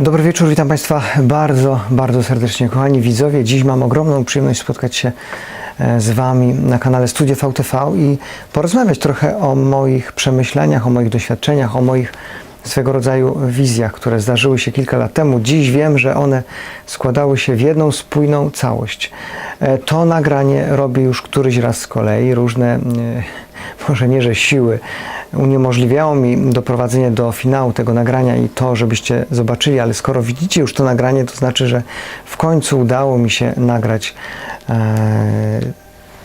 Dobry wieczór, witam Państwa bardzo, bardzo serdecznie, kochani widzowie. Dziś mam ogromną przyjemność spotkać się e, z Wami na kanale Studio VTV i porozmawiać trochę o moich przemyśleniach, o moich doświadczeniach, o moich swego rodzaju wizjach, które zdarzyły się kilka lat temu. Dziś wiem, że one składały się w jedną spójną całość. E, To nagranie robię już któryś raz z kolei. Różne, e, może nie, że siły uniemożliwiało mi doprowadzenie do finału tego nagrania i to, żebyście zobaczyli, ale skoro widzicie już to nagranie, to znaczy, że w końcu udało mi się nagrać e,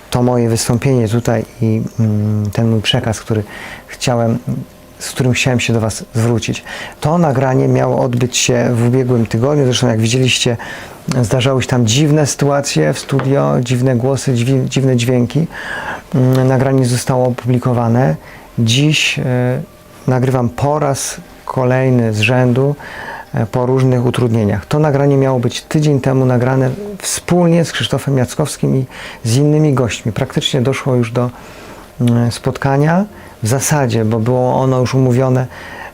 to moje wystąpienie tutaj i mm, ten mój przekaz, który chciałem, z którym chciałem się do Was zwrócić. To nagranie miało odbyć się w ubiegłym tygodniu, zresztą jak widzieliście, zdarzały się tam dziwne sytuacje w studio, dziwne głosy, dziwne dźwięki. Mm, Nagranie zostało opublikowane. Dziś e, nagrywam po raz kolejny z rzędu e, po różnych utrudnieniach. To nagranie miało być tydzień temu nagrane wspólnie z Krzysztofem Jackowskim i z innymi gośćmi. Praktycznie doszło już do mm, spotkania w zasadzie, bo było ono już umówione,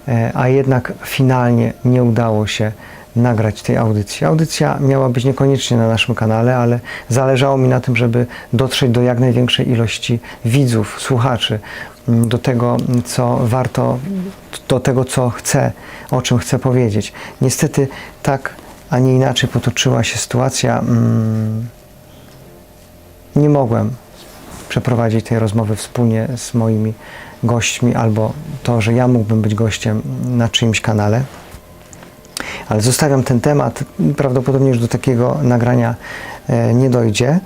e, a jednak finalnie nie udało się nagrać tej audycji. Audycja miała być niekoniecznie na naszym kanale, ale zależało mi na tym, żeby dotrzeć do jak największej ilości widzów, słuchaczy, mm, do tego, co warto, do tego, co chcę, o czym chcę powiedzieć. Niestety tak, a nie inaczej potoczyła się sytuacja. mm, Nie mogłem przeprowadzić tej rozmowy wspólnie z moimi gośćmi, albo to, że ja mógłbym być gościem na czyimś kanale. Ale zostawiam ten temat. Prawdopodobnie już do takiego nagrania e, nie dojdzie.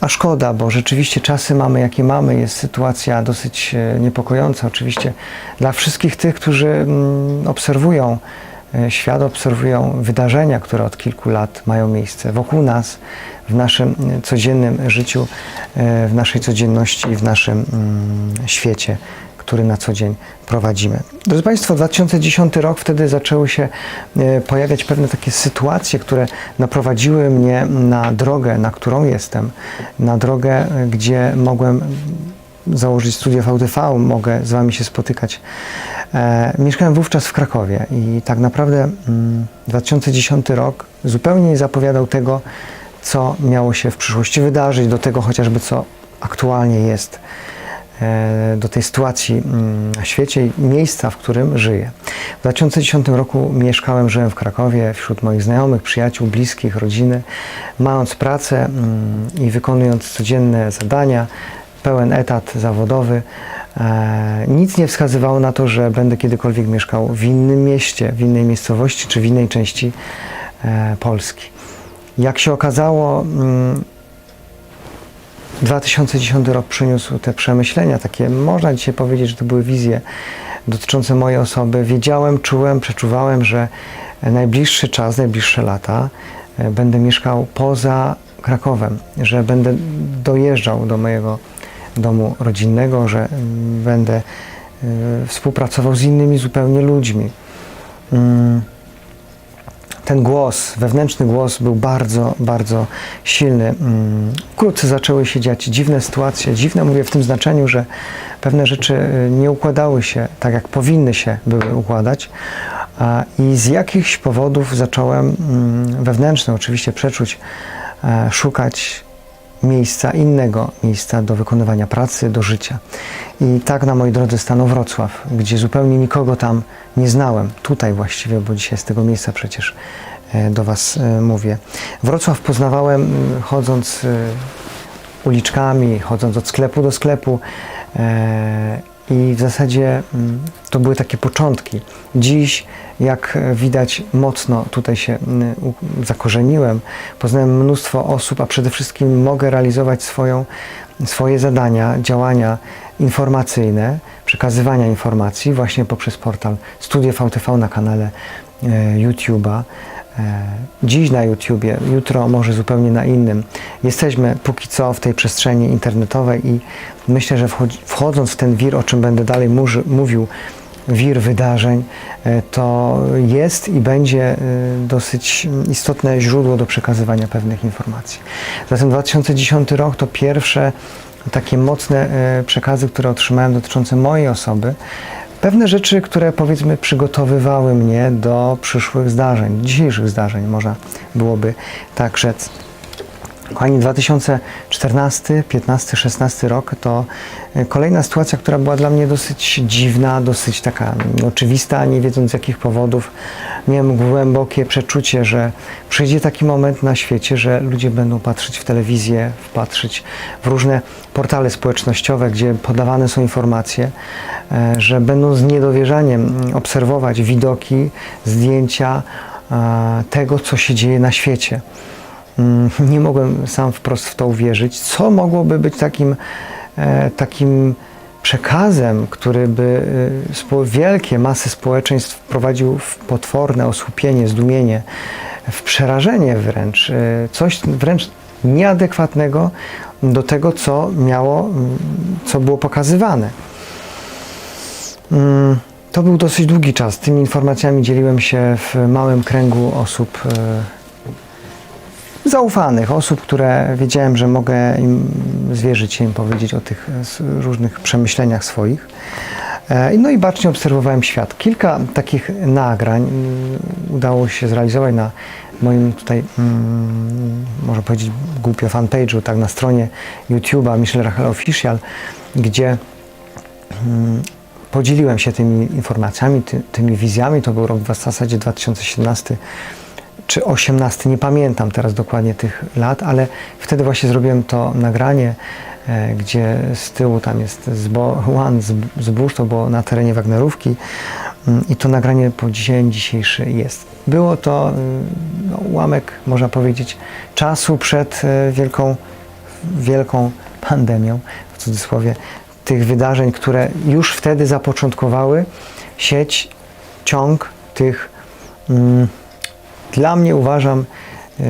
A szkoda, bo rzeczywiście czasy mamy, jakie mamy. Jest sytuacja dosyć e, niepokojąca. Oczywiście dla wszystkich tych, którzy mm, obserwują e, świat, obserwują wydarzenia, które od kilku lat mają miejsce wokół nas, w naszym codziennym życiu, w naszej codzienności i w naszym mm, świecie, który na co dzień prowadzimy. Drodzy Państwo, 2010 rok, wtedy zaczęły się e, pojawiać pewne takie sytuacje, które naprowadziły mnie na drogę, na którą jestem, na drogę, e, gdzie mogłem założyć studia VTV, mogę z Wami się spotykać. E, mieszkałem wówczas w Krakowie i tak naprawdę mm, 2010 rok zupełnie nie zapowiadał tego, co miało się w przyszłości wydarzyć, do tego chociażby, co aktualnie jest do tej sytuacji mm, na świecie i miejsca, w którym żyję. W 2010 roku mieszkałem, żyłem w Krakowie wśród moich znajomych, przyjaciół, bliskich, rodziny, mając pracę mm, i wykonując codzienne zadania, pełen etat zawodowy. E, Nic nie wskazywało na to, że będę kiedykolwiek mieszkał w innym mieście, w innej miejscowości czy w innej części e, Polski. Jak się okazało, mm, 2010 rok przyniósł te przemyślenia, takie można dzisiaj powiedzieć, że to były wizje dotyczące mojej osoby. Wiedziałem, czułem, przeczuwałem, że najbliższy czas, najbliższe lata e, będę mieszkał poza Krakowem, że będę dojeżdżał do mojego domu rodzinnego, że mm, będę e, współpracował z innymi zupełnie ludźmi. Mm, ten głos, wewnętrzny głos był bardzo, bardzo silny. Mm, Wkrótce zaczęły się dziać dziwne sytuacje. Dziwne mówię w tym znaczeniu, że pewne rzeczy y, nie układały się tak, jak powinny się były układać. I z jakichś powodów zacząłem mm, wewnętrzne oczywiście przeczuć, e, szukać miejsca, innego miejsca do wykonywania pracy, do życia. I tak na mojej drodze stanął Wrocław, gdzie zupełnie nikogo tam nie znałem. Tutaj właściwie, bo dzisiaj z tego miejsca przecież e, do Was e, mówię. Wrocław poznawałem m, chodząc e, uliczkami, chodząc od sklepu do sklepu. I w zasadzie mm, to były takie początki. Dziś, jak widać, mocno tutaj się mm, zakorzeniłem. Poznałem mnóstwo osób, a przede wszystkim mogę realizować swoją, swoje zadania, działania informacyjne, przekazywania informacji właśnie poprzez portal Studio VTV na kanale e, YouTube'a. E, Dziś na YouTubie, jutro może zupełnie na innym. Jesteśmy póki co w tej przestrzeni internetowej i myślę, że wchodząc w ten wir, o czym będę dalej mówił, wir wydarzeń, e, to jest i będzie e, dosyć istotne źródło do przekazywania pewnych informacji. Zatem 2010 rok to pierwsze takie mocne przekazy, które otrzymałem dotyczące mojej osoby. Pewne rzeczy, które powiedzmy przygotowywały mnie do przyszłych zdarzeń, dzisiejszych zdarzeń, można byłoby tak rzec. Kochani, 2014, 15, 16 rok to e, kolejna sytuacja, która była dla mnie dosyć dziwna, dosyć taka oczywista, nie wiedząc z jakich powodów. Miałem głębokie przeczucie, że przyjdzie taki moment na świecie, że ludzie będą patrzeć w telewizję, patrzeć w różne portale społecznościowe, gdzie podawane są informacje, e, że będą z niedowierzaniem obserwować widoki, zdjęcia e, tego, co się dzieje na świecie. Mm, nie mogłem sam wprost w to uwierzyć. Co mogłoby być takim, e, takim przekazem, który by e, wielkie masy społeczeństw wprowadził w potworne osłupienie, zdumienie, w przerażenie wręcz, e, coś wręcz nieadekwatnego do tego, co miało, mm, co było pokazywane. Mm, To był dosyć długi czas. Tymi informacjami dzieliłem się w małym kręgu osób zaufanych, osób, które wiedziałem, że mogę im zwierzyć się im powiedzieć o tych e, różnych przemyśleniach swoich. E, No i bacznie obserwowałem świat. Kilka takich nagrań mm, udało się zrealizować na moim tutaj, mm, można powiedzieć głupio, fanpage'u, tak na stronie YouTube'a Michel Rachel Official, gdzie mm, podzieliłem się tymi informacjami, ty, tymi wizjami. To był rok w zasadzie 2017 czy 18, nie pamiętam teraz dokładnie tych lat, ale wtedy właśnie zrobiłem to nagranie, e, gdzie z tyłu tam jest łan zbóż, to było na terenie Wagnerówki Mm, i to nagranie po dzień dzisiejszy jest. Było to y, no, ułamek, można powiedzieć, czasu przed e, wielką, wielką pandemią, w cudzysłowie, tych wydarzeń, które już wtedy zapoczątkowały sieć, ciąg tych mm, dla mnie uważam, yy,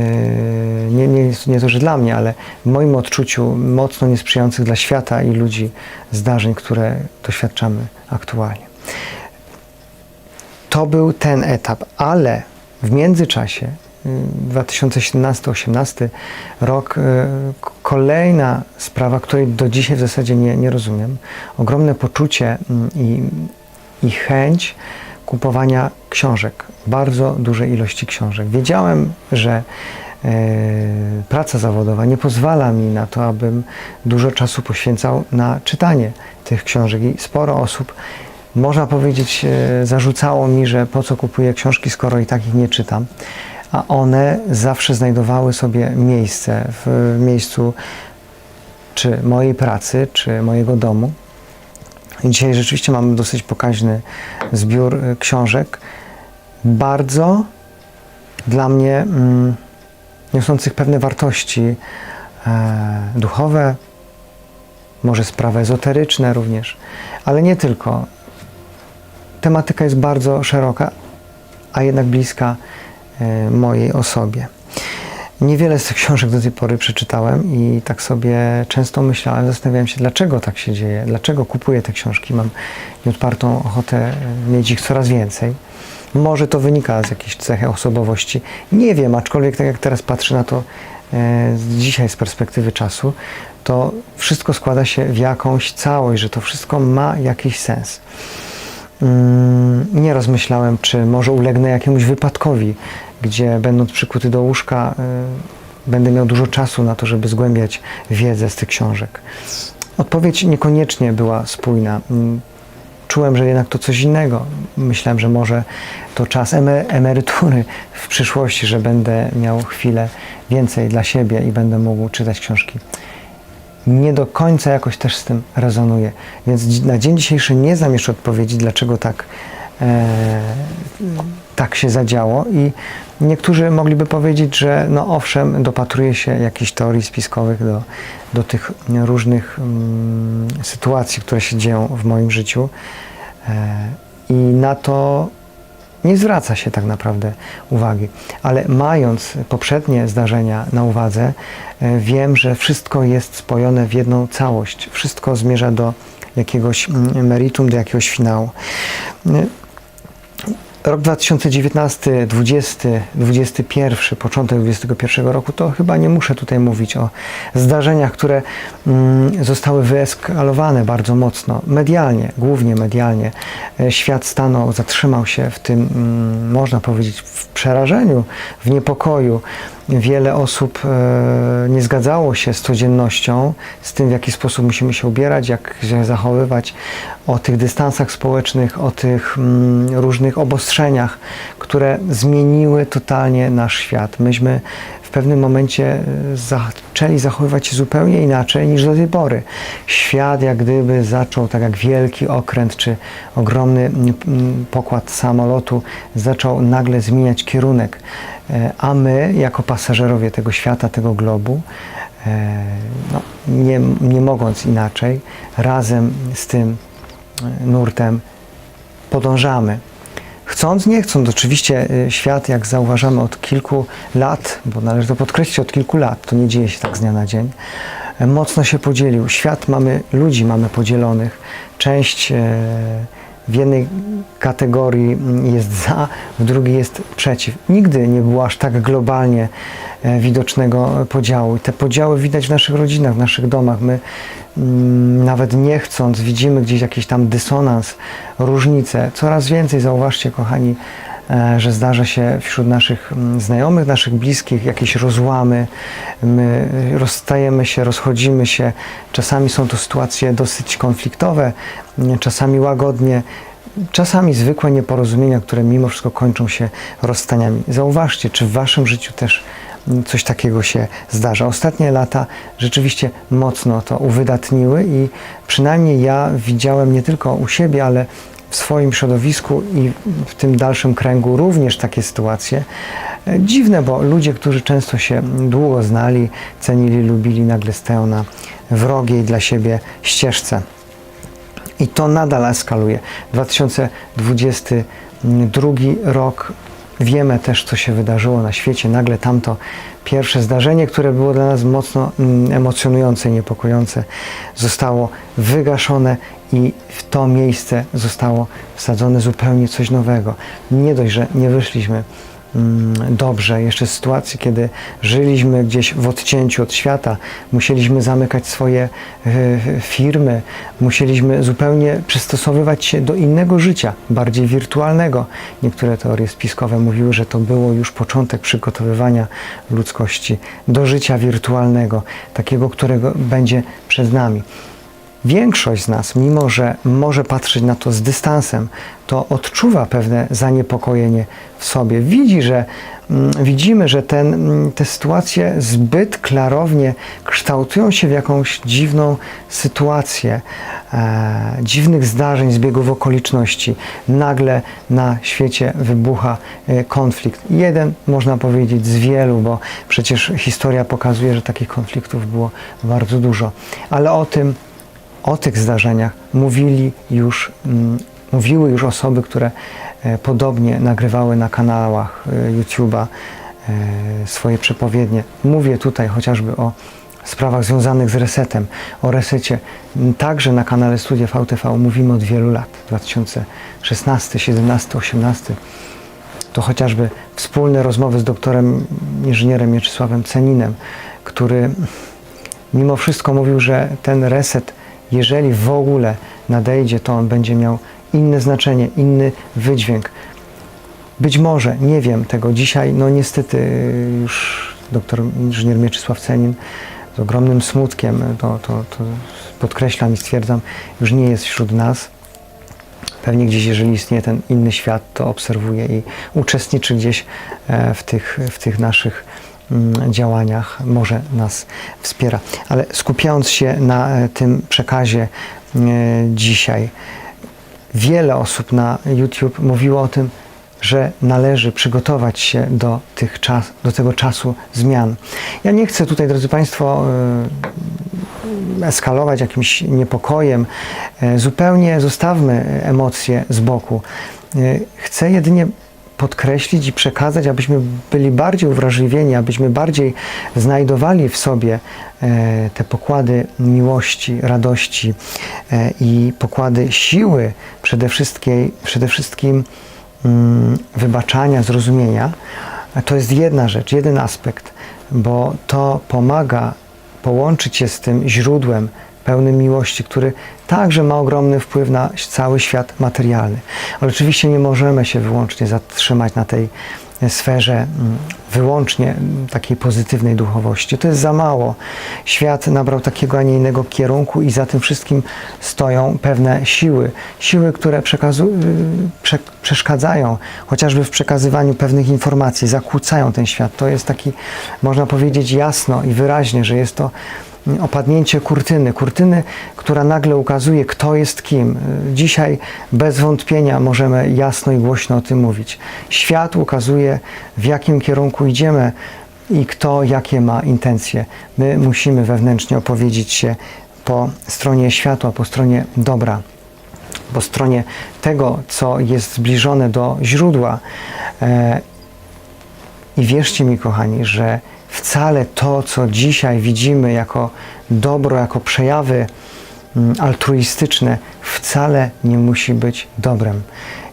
nie, nie, nie to, że dla mnie, ale w moim odczuciu mocno niesprzyjających dla świata i ludzi zdarzeń, które doświadczamy aktualnie. To był ten etap, ale w międzyczasie, yy, 2017-18 rok, k- kolejna sprawa, której do dzisiaj w zasadzie nie, nie rozumiem, ogromne poczucie mm, i, i chęć kupowania książek, bardzo dużej ilości książek. Wiedziałem, że e, praca zawodowa nie pozwala mi na to, abym dużo czasu poświęcał na czytanie tych książek i sporo osób, można powiedzieć, e, zarzucało mi, że po co kupuję książki, skoro i tak ich nie czytam. A one zawsze znajdowały sobie miejsce w miejscu czy mojej pracy, czy mojego domu. I dzisiaj rzeczywiście mamy dosyć pokaźny zbiór y, książek, bardzo dla mnie mm, niosących pewne wartości e, duchowe, może sprawy ezoteryczne również, ale nie tylko. Tematyka jest bardzo szeroka, a jednak bliska e, mojej osobie. Niewiele z tych książek do tej pory przeczytałem i tak sobie często myślałem, zastanawiałem się, dlaczego tak się dzieje, dlaczego kupuję te książki. Mam nieodpartą ochotę mieć ich coraz więcej. Może to wynika z jakiejś cechy osobowości. Nie wiem, aczkolwiek tak jak teraz patrzę na to e, dzisiaj z perspektywy czasu, to wszystko składa się w jakąś całość, że to wszystko ma jakiś sens. Mm, Nieraz myślałem, czy może ulegnę jakiemuś wypadkowi, gdzie będąc przykuty do łóżka, y, będę miał dużo czasu na to, żeby zgłębiać wiedzę z tych książek. Odpowiedź niekoniecznie była spójna. Czułem, że jednak to coś innego. Myślałem, że może to czas eme- emerytury w przyszłości, że będę miał chwilę więcej dla siebie i będę mógł czytać książki nie do końca jakoś też z tym rezonuje. Więc na dzień dzisiejszy nie znam jeszcze odpowiedzi, dlaczego tak, e, tak się zadziało. I niektórzy mogliby powiedzieć, że no owszem, dopatruje się jakichś teorii spiskowych do, do tych różnych mm, sytuacji, które się dzieją w moim życiu. E, I na to nie zwraca się tak naprawdę uwagi. Ale mając poprzednie zdarzenia na uwadze, e, wiem, że wszystko jest spojone w jedną całość. Wszystko zmierza do jakiegoś mm, meritum, do jakiegoś finału. E, rok 2019, 20, 21, początek 21 roku, to chyba nie muszę tutaj mówić o zdarzeniach, które mm, zostały wyeskalowane bardzo mocno, medialnie, głównie medialnie. E, Świat stanął, zatrzymał się w tym, mm, można powiedzieć, w przerażeniu, w niepokoju. Wiele osób e, nie zgadzało się z codziennością, z tym, w jaki sposób musimy się ubierać, jak się zachowywać, o tych dystansach społecznych, o tych mm, różnych obostrzeniach, które zmieniły totalnie nasz świat. Myśmy pewnym momencie e, zaczęli zachowywać się zupełnie inaczej niż do tej pory. Świat jak gdyby zaczął, tak jak wielki okręt czy ogromny pokład samolotu, zaczął nagle zmieniać kierunek. E, A my, jako pasażerowie tego świata, tego globu, e, no, nie, nie mogąc inaczej, razem z tym nurtem podążamy. Chcąc, nie chcąc, oczywiście y, świat, jak zauważamy od kilku lat, bo należy to podkreślić, od kilku lat, to nie dzieje się tak z dnia na dzień, mocno się podzielił. Świat mamy, ludzi mamy podzielonych. Część e, w jednej kategorii jest za, w drugiej jest przeciw. Nigdy nie było aż tak globalnie e, widocznego podziału. Te podziały widać w naszych rodzinach, w naszych domach. My mm, nawet nie chcąc widzimy gdzieś jakiś tam dysonans, różnice. Coraz więcej, zauważcie kochani, że zdarza się wśród naszych mm, znajomych, naszych bliskich jakieś rozłamy. My rozstajemy się, rozchodzimy się. Czasami są to sytuacje dosyć konfliktowe, mm, czasami łagodnie. Czasami zwykłe nieporozumienia, które mimo wszystko kończą się rozstaniami. Zauważcie, czy w Waszym życiu też mm, coś takiego się zdarza. Ostatnie lata rzeczywiście mocno to uwydatniły i przynajmniej ja widziałem nie tylko u siebie, ale w swoim środowisku i w tym dalszym kręgu również takie sytuacje. E, Dziwne, bo ludzie, którzy często się długo znali, cenili, lubili, nagle stoją na wrogiej dla siebie ścieżce. I to nadal eskaluje. 2022 rok. Wiemy też, co się wydarzyło na świecie. Nagle tamto pierwsze zdarzenie, które było dla nas mocno mm, emocjonujące, niepokojące, zostało wygaszone i w to miejsce zostało wsadzone zupełnie coś nowego. Nie dość, że nie wyszliśmy mm, dobrze. Jeszcze z sytuacji, kiedy żyliśmy gdzieś w odcięciu od świata, musieliśmy zamykać swoje e, firmy, musieliśmy zupełnie przystosowywać się do innego życia, bardziej wirtualnego. Niektóre teorie spiskowe mówiły, że to było już początek przygotowywania ludzkości do życia wirtualnego, takiego, którego będzie przed nami. Większość z nas, mimo że może patrzeć na to z dystansem, to odczuwa pewne zaniepokojenie w sobie. Widzi, że mm, widzimy, że ten, mm, te sytuacje zbyt klarownie kształtują się w jakąś dziwną sytuację, e, dziwnych zdarzeń, zbiegów okoliczności. Nagle na świecie wybucha e, konflikt. Jeden, można powiedzieć, z wielu, bo przecież historia pokazuje, że takich konfliktów było bardzo dużo. Ale o tym o tych zdarzeniach mówili już, mm, mówiły już osoby, które e, podobnie nagrywały na kanałach e, YouTube'a e, swoje przepowiednie. Mówię tutaj chociażby o sprawach związanych z resetem, o resecie. Także na kanale Studia VTV mówimy od wielu lat, 2016, 17, 18. To chociażby wspólne rozmowy z doktorem inżynierem Mieczysławem Ceninem, który mimo wszystko mówił, że ten reset, jeżeli w ogóle nadejdzie, to on będzie miał inne znaczenie, inny wydźwięk. Być może, nie wiem tego dzisiaj, no niestety już doktor inżynier Mieczysław Cenin z ogromnym smutkiem, to, to, to podkreślam i stwierdzam, już nie jest wśród nas. Pewnie gdzieś, jeżeli istnieje ten inny świat, to obserwuje i uczestniczy gdzieś e, w tych, w tych naszych działaniach, może nas wspiera. Ale skupiając się na e, tym przekazie e, dzisiaj, wiele osób na YouTube mówiło o tym, że należy przygotować się do, tych czas, do tego czasu zmian. Ja nie chcę tutaj, drodzy Państwo, e, eskalować jakimś niepokojem. Zupełnie zostawmy emocje z boku. Chcę jedynie podkreślić i przekazać, abyśmy byli bardziej uwrażliwieni, abyśmy bardziej znajdowali w sobie e, te pokłady miłości, radości e, i pokłady siły przede wszystkim, przede wszystkim mm, wybaczania, zrozumienia, to jest jedna rzecz, jeden aspekt, bo to pomaga połączyć się z tym źródłem pełnym miłości, który także ma ogromny wpływ na cały świat materialny. Ale oczywiście nie możemy się wyłącznie zatrzymać na tej sferze mm, wyłącznie mm, takiej pozytywnej duchowości. To jest za mało. Świat nabrał takiego, a nie innego kierunku i za tym wszystkim stoją pewne siły. Siły, które y, prze- przeszkadzają chociażby w przekazywaniu pewnych informacji, zakłócają ten świat. To jest taki, można powiedzieć jasno i wyraźnie, że jest to opadnięcie kurtyny, kurtyny, która nagle ukazuje, kto jest kim. Dzisiaj bez wątpienia możemy jasno i głośno o tym mówić. Świat ukazuje, w jakim kierunku idziemy i kto jakie ma intencje. My musimy wewnętrznie opowiedzieć się po stronie światła, po stronie dobra po stronie tego, co jest zbliżone do źródła. E, I wierzcie mi, kochani, że wcale to, co dzisiaj widzimy jako dobro, jako przejawy mm, altruistyczne, wcale nie musi być dobrem.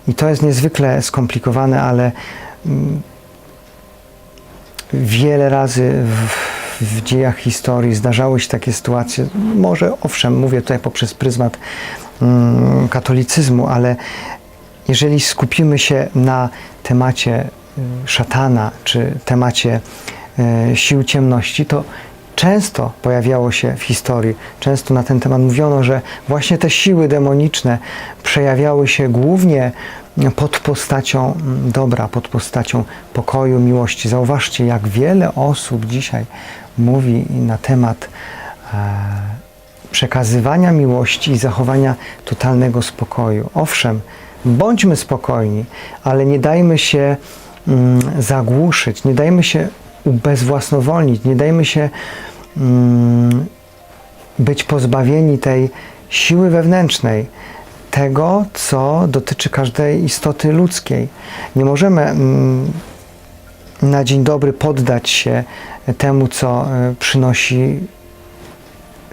I to jest niezwykle skomplikowane, ale mm, wiele razy w, w dziejach historii zdarzały się takie sytuacje. Może owszem, mówię tutaj poprzez pryzmat mm, katolicyzmu, ale jeżeli skupimy się na temacie y, szatana czy temacie sił ciemności, to często pojawiało się w historii, często na ten temat mówiono, że właśnie te siły demoniczne przejawiały się głównie pod postacią dobra, pod postacią pokoju, miłości. Zauważcie, jak wiele osób dzisiaj mówi na temat e, przekazywania miłości i zachowania totalnego spokoju. Owszem, bądźmy spokojni, ale nie dajmy się mm, zagłuszyć, nie dajmy się ubezwłasnowolnić, nie dajmy się mm, być pozbawieni tej siły wewnętrznej, tego, co dotyczy każdej istoty ludzkiej. Nie możemy mm, na dzień dobry poddać się temu, co e, przynosi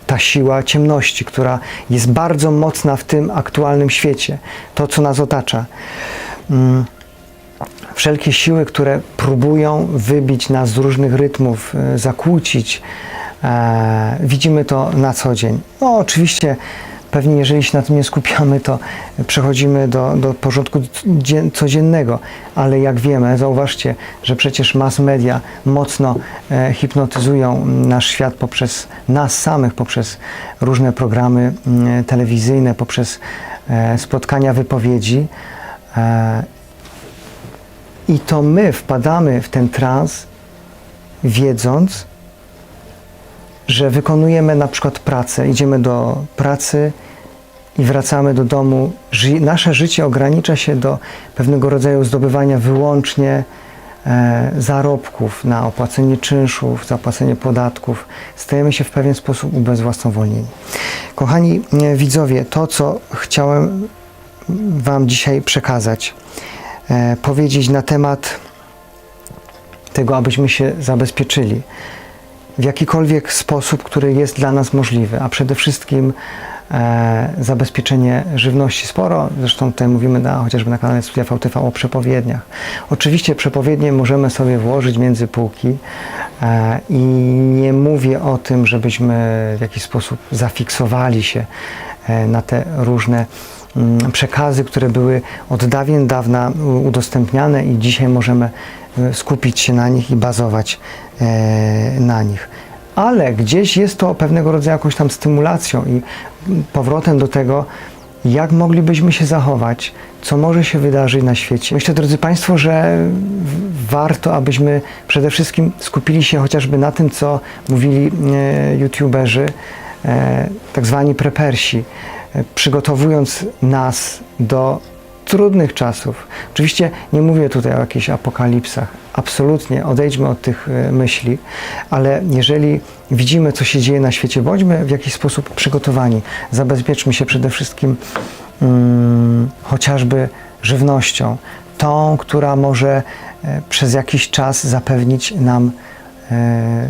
ta siła ciemności, która jest bardzo mocna w tym aktualnym świecie, to co nas otacza. Mm, Wszelkie siły, które próbują wybić nas z różnych rytmów, e, zakłócić, e, widzimy to na co dzień. No, oczywiście, pewnie jeżeli się na tym nie skupiamy, to przechodzimy do, do porządku dzien- codziennego, ale jak wiemy, zauważcie, że przecież mass media mocno e, hipnotyzują nasz świat poprzez nas samych, poprzez różne programy mm, telewizyjne, poprzez spotkania, wypowiedzi. I to my wpadamy w ten trans, wiedząc, że wykonujemy na przykład pracę, idziemy do pracy i wracamy do domu. Ży nasze życie ogranicza się do pewnego rodzaju zdobywania wyłącznie e, zarobków na opłacenie czynszów, zapłacenie podatków. Stajemy się w pewien sposób ubezwłasnowolnieni. Kochani e, widzowie, to co chciałem Wam dzisiaj przekazać, powiedzieć na temat tego, abyśmy się zabezpieczyli w jakikolwiek sposób, który jest dla nas możliwy, a przede wszystkim e, zabezpieczenie żywności. Sporo, zresztą tutaj mówimy na, chociażby na kanale Studia VTV o przepowiedniach. Oczywiście przepowiednie możemy sobie włożyć między półki e, i nie mówię o tym, żebyśmy w jakiś sposób zafiksowali się e, na te różne przekazy, które były od dawien dawna udostępniane i dzisiaj możemy e, skupić się na nich i bazować e, na nich. Ale gdzieś jest to pewnego rodzaju jakąś tam stymulacją i powrotem do tego, jak moglibyśmy się zachować, co może się wydarzyć na świecie. Myślę, drodzy Państwo, że warto, abyśmy przede wszystkim skupili się chociażby na tym, co mówili e, youtuberzy, tak zwani prepersi, przygotowując nas do trudnych czasów. Oczywiście nie mówię tutaj o jakichś apokalipsach. Absolutnie odejdźmy od tych e, myśli, ale jeżeli widzimy, co się dzieje na świecie, bądźmy w jakiś sposób przygotowani. Zabezpieczmy się przede wszystkim mm, chociażby żywnością, tą, która może e, przez jakiś czas zapewnić nam e,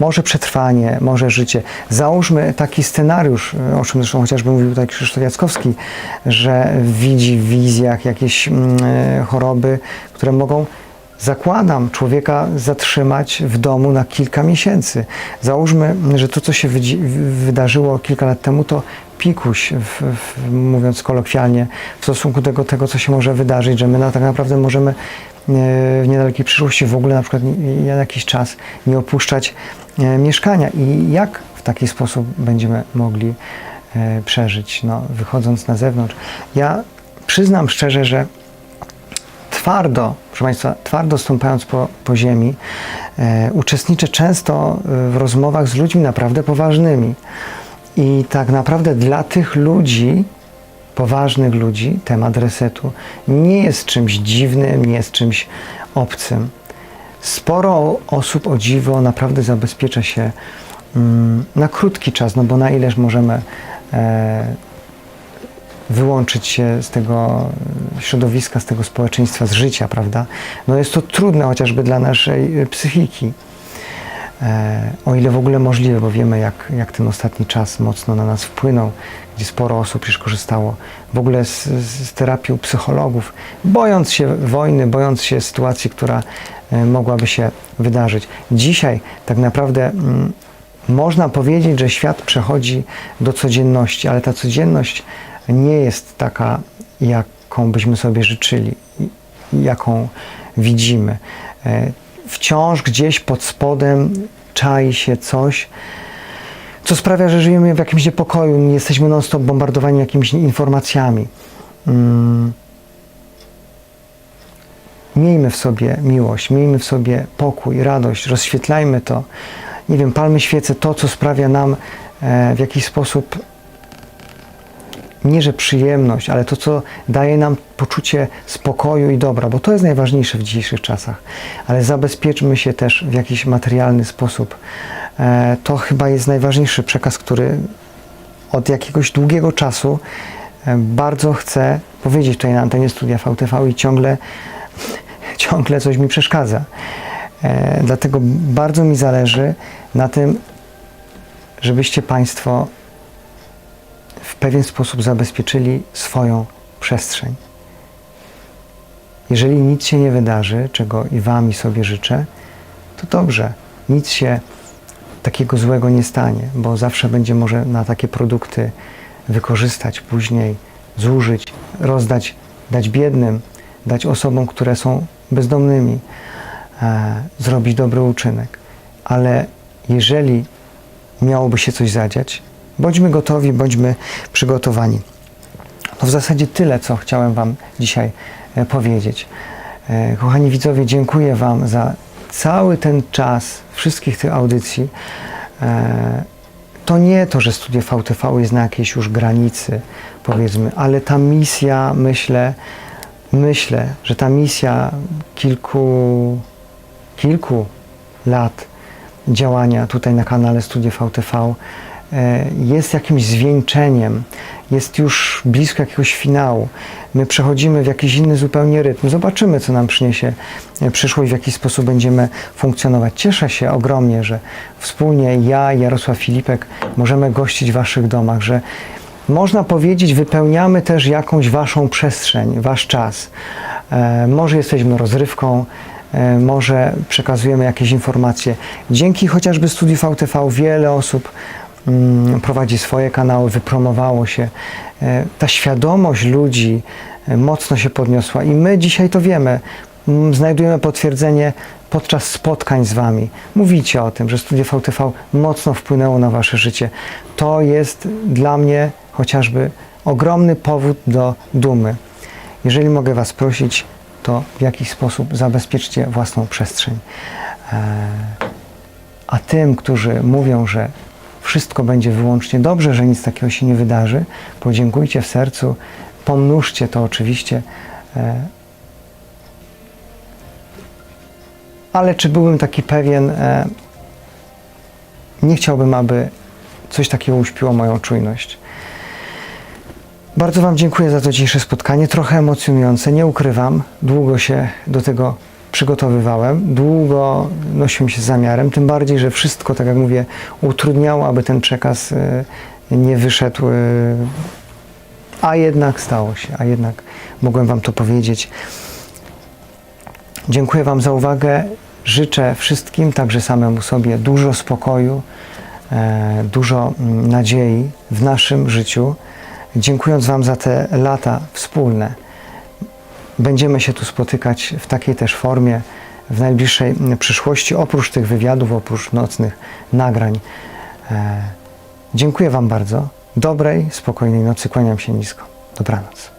może przetrwanie, może życie. Załóżmy taki scenariusz, o czym zresztą chociażby mówił tutaj Krzysztof Jackowski, że widzi w wizjach jakieś mm, e, choroby, które mogą zakładam, człowieka zatrzymać w domu na kilka miesięcy. Załóżmy, że to, co się wydarzyło kilka lat temu, to pikuś, w, w, mówiąc kolokwialnie, w stosunku do tego, tego, co się może wydarzyć, że my na, tak naprawdę możemy e, w niedalekiej przyszłości w ogóle na przykład na jakiś czas nie opuszczać mieszkania. I jak w taki sposób będziemy mogli e, przeżyć, no, wychodząc na zewnątrz. Ja przyznam szczerze, że twardo, proszę Państwa, twardo stąpając po, po ziemi, e, uczestniczę często e, w rozmowach z ludźmi naprawdę poważnymi. I tak naprawdę dla tych ludzi, poważnych ludzi, temat resetu nie jest czymś dziwnym, nie jest czymś obcym. Sporo osób o dziwo naprawdę zabezpiecza się mm, na krótki czas, no bo na ileż możemy e, wyłączyć się z tego środowiska, z tego społeczeństwa, z życia, prawda? No jest to trudne chociażby dla naszej y, psychiki. E, o ile w ogóle możliwe, bo wiemy, jak, jak ten ostatni czas mocno na nas wpłynął, gdzie sporo osób już korzystało w ogóle z, z terapii u psychologów, bojąc się wojny, bojąc się sytuacji, która e, mogłaby się wydarzyć. Dzisiaj tak naprawdę mm, można powiedzieć, że świat przechodzi do codzienności, ale ta codzienność nie jest taka, jaką byśmy sobie życzyli, jaką widzimy. E, Wciąż gdzieś pod spodem czai się coś, co sprawia, że żyjemy w jakimś niepokoju, nie jesteśmy non-stop bombardowani jakimiś informacjami. Miejmy w sobie miłość, miejmy w sobie pokój, radość, rozświetlajmy to. Nie wiem, palmy świecę, to, co sprawia nam e, w jakiś sposób nie że przyjemność, ale to, co daje nam poczucie spokoju i dobra, bo to jest najważniejsze w dzisiejszych czasach. Ale zabezpieczmy się też w jakiś materialny sposób. E, To chyba jest najważniejszy przekaz, który od jakiegoś długiego czasu e, bardzo chcę powiedzieć tutaj na antenie studia VTV i ciągle, ciągle coś mi przeszkadza. E, Dlatego bardzo mi zależy na tym, żebyście Państwo w pewien sposób zabezpieczyli swoją przestrzeń. Jeżeli nic się nie wydarzy, czego i Wam i sobie życzę, to dobrze, nic się takiego złego nie stanie, bo zawsze będzie może na takie produkty wykorzystać później, zużyć, rozdać, dać biednym, dać osobom, które są bezdomnymi, e, zrobić dobry uczynek. Ale jeżeli miałoby się coś zadziać, bądźmy gotowi, bądźmy przygotowani. To w zasadzie tyle, co chciałem Wam dzisiaj e, powiedzieć. E, Kochani widzowie, dziękuję Wam za cały ten czas wszystkich tych audycji. To nie to, że studio VTV jest na jakiejś już granicy, powiedzmy, ale ta misja, myślę, myślę, że ta misja kilku, kilku lat działania tutaj na kanale Studio VTV e, jest jakimś zwieńczeniem, jest już blisko jakiegoś finału. My przechodzimy w jakiś inny zupełnie rytm. Zobaczymy, co nam przyniesie e, przyszłość, w jaki sposób będziemy funkcjonować. Cieszę się ogromnie, że wspólnie ja Jarosław Filipek możemy gościć w Waszych domach, że można powiedzieć, wypełniamy też jakąś Waszą przestrzeń, Wasz czas. E, może jesteśmy rozrywką, e, może przekazujemy jakieś informacje. Dzięki chociażby Studiu VTV wiele osób mm, prowadzi swoje kanały, wypromowało się. E, Ta świadomość ludzi mocno się podniosła i my dzisiaj to wiemy. Mm, Znajdujemy potwierdzenie podczas spotkań z Wami. Mówicie o tym, że Studio VTV mocno wpłynęło na Wasze życie. To jest dla mnie chociażby ogromny powód do dumy. Jeżeli mogę Was prosić, to w jakiś sposób zabezpieczcie własną przestrzeń. E, A tym, którzy mówią, że wszystko będzie wyłącznie dobrze, że nic takiego się nie wydarzy, podziękujcie w sercu, pomnóżcie to oczywiście. E, Ale czy byłbym taki pewien, e, nie chciałbym, aby coś takiego uśpiło moją czujność. Bardzo Wam dziękuję za to dzisiejsze spotkanie, trochę emocjonujące, nie ukrywam. Długo się do tego przygotowywałem, długo nosiłem się z zamiarem, tym bardziej, że wszystko, tak jak mówię, utrudniało, aby ten przekaz e, nie wyszedł, e, a jednak stało się, a jednak mogłem Wam to powiedzieć. Dziękuję Wam za uwagę. Życzę wszystkim, także samemu sobie, dużo spokoju, e, dużo mm, nadziei w naszym życiu. Dziękując Wam za te lata wspólne. Będziemy się tu spotykać w takiej też formie w najbliższej przyszłości, oprócz tych wywiadów, oprócz nocnych nagrań. E, Dziękuję Wam bardzo. Dobrej, spokojnej nocy. Kłaniam się nisko. Dobranoc.